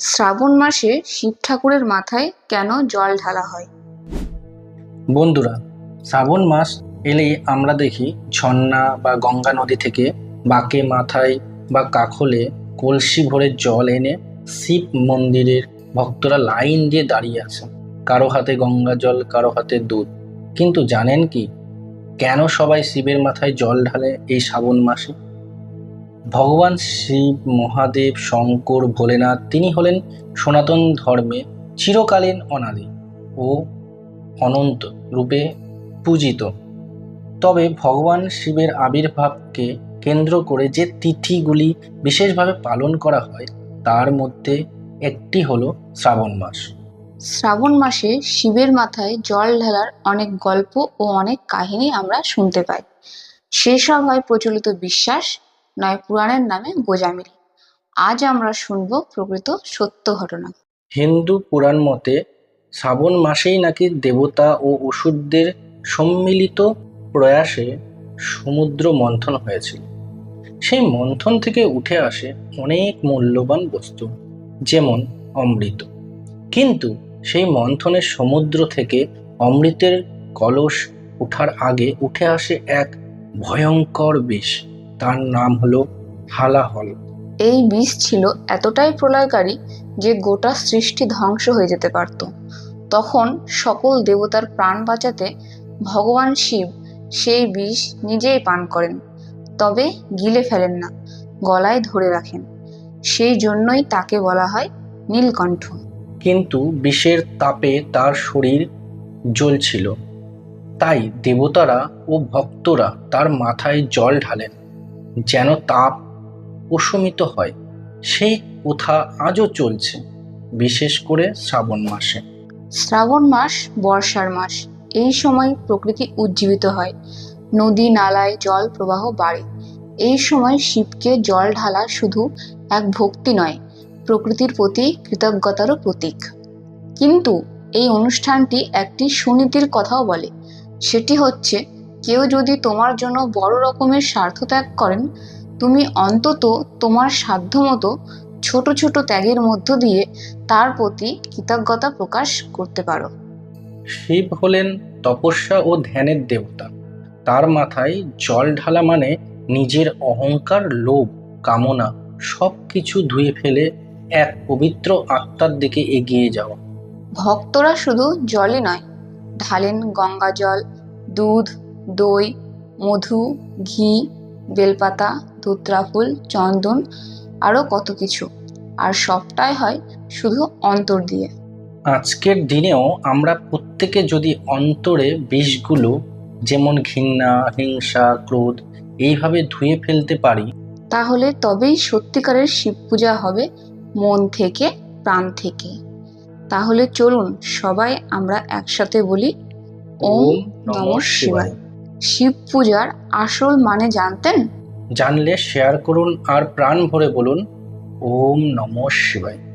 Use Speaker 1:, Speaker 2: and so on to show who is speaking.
Speaker 1: শ্রাবণ মাসে শিব ঠাকুরের মাথায় কেন জল ঢালা হয়?
Speaker 2: বন্ধুরা, শ্রাবণ মাস এলেই আমরা দেখি ঝর্ণা বা গঙ্গা নদী থেকে বাঁকে মাথায় বা কাখলে কলসি ভরে জল এনে শিব মন্দিরের ভক্তরা লাইন দিয়ে দাঁড়িয়ে আছে কারও হাতে গঙ্গা জল, কারও হাতে দুধ। কিন্তু জানেন কি? কেন সবাই শিবের মাথায় জল ঢালে এই শ্রাবণ মাসে? ভগবান শিব, মহাদেব, শঙ্কর, ভোলেনাথ, তিনি হলেন সনাতন ধর্মে চিরকালীন অনাদি ও অনন্ত রূপে পূজিত। তবে ভগবান শিবের আবির্ভাবকে কেন্দ্র করে যে তিথিগুলি বিশেষভাবে পালন করা হয়, তার মধ্যে একটি হলো শ্রাবণ মাস।
Speaker 1: শ্রাবণ মাসে শিবের মাথায় জল ঢালার অনেক গল্প ও অনেক কাহিনী আমরা শুনতে পাই। সেসব হয় প্রচলিত বিশ্বাস নয় পুরাণের নামে গোজামিল আজ আমরা শুনব প্রকৃত সত্য ঘটনা।
Speaker 2: হিন্দু পুরাণ মতে শ্রাবণ মাসেই নাকি দেবতা ও অসুরদের সম্মিলিত প্রয়াসে সমুদ্র মন্থন হয়েছিল। সেই মন্থন থেকে উঠে আসে অনেক মূল্যবান বস্তু, যেমন অমৃত। কিন্তু সেই মন্থনের সমুদ্র থেকে অমৃতের কলস ওঠার আগে উঠে আসে এক ভয়ঙ্কর বিষ। তার নাম হলো হালাহল
Speaker 1: এই বিষ ছিল এতটাই প্রলয়কারী যে গোটা সৃষ্টি ধ্বংস হয়ে যেতে পারত। তখন সকল দেবতার প্রাণ বাঁচাতে ভগবান শিব সেই বিষ নিজেই পান করেন তবে গিলে ফেলেন না গলায় ধরে রাখেন। সেই জন্যই তাকে বলা হয় নীলকণ্ঠ।
Speaker 2: কিন্তু বিষের তাপে তার শরীর জ্বলছিল। তাই দেবতারা ও ভক্তরা তার মাথায় জল ঢালেন। যেন তাপ প্রশমিত হয়। সেই প্রথা আজও চলছে, বিশেষ করে শ্রাবণ মাসে।
Speaker 1: শ্রাবণ মাস বর্ষার মাস। এই সময় প্রকৃতি উজ্জীবিত হয়। নদী নালায় জল প্রবাহ বাড়ে। এই সময় শিবকে জল ঢালা শুধু এক ভক্তি নয়, প্রকৃতির প্রতি কৃতজ্ঞতারও প্রতীক। কিন্তু এই অনুষ্ঠানটি একটি সুনীতির কথাও বলে। সেটি হচ্ছে কেউ যদি তোমার জন্য বড় রকমের স্বার্থত্যাগ করেন তুমি অন্তত তোমার সাধ্যমতো ছোট ছোট ত্যাগের মধ্য দিয়ে তার প্রতি কৃতজ্ঞতা প্রকাশ করতে পারো।
Speaker 2: শিব হলেন তপস্যা ও ধ্যানের দেবতা। তার মাথায় জল ঢালা মানে নিজের অহংকার লোভ কামনা সব কিছু ধুয়ে ফেলে এক পবিত্র আত্মার দিকে এগিয়ে যাওয়া।
Speaker 1: ভক্তরা শুধু জলে নয় ঢালেন গঙ্গা জল দুধ দই মধু ঘি বেলপাতা ধুত্রাফুল চন্দন আরও কত কিছু। আর সবটাই হয় শুধু অন্তর দিয়ে।
Speaker 2: আজকের দিনেও আমরা প্রত্যেকে যদি অন্তরে বিষগুলো যেমন ঘৃণা হিংসা ক্রোধ এইভাবে ধুয়ে ফেলতে পারি
Speaker 1: তাহলে তবেই সত্যিকারের শিব পূজা হবে মন থেকে প্রাণ থেকে। তাহলে চলুন সবাই আমরা একসাথে বলি ওম নমঃ শিবায়। শিব পূজার আসল মানে জানতেন?
Speaker 2: জানলে শেয়ার করুন আর প্রাণ ভরে বলুন, ওম নমঃ শিবায়।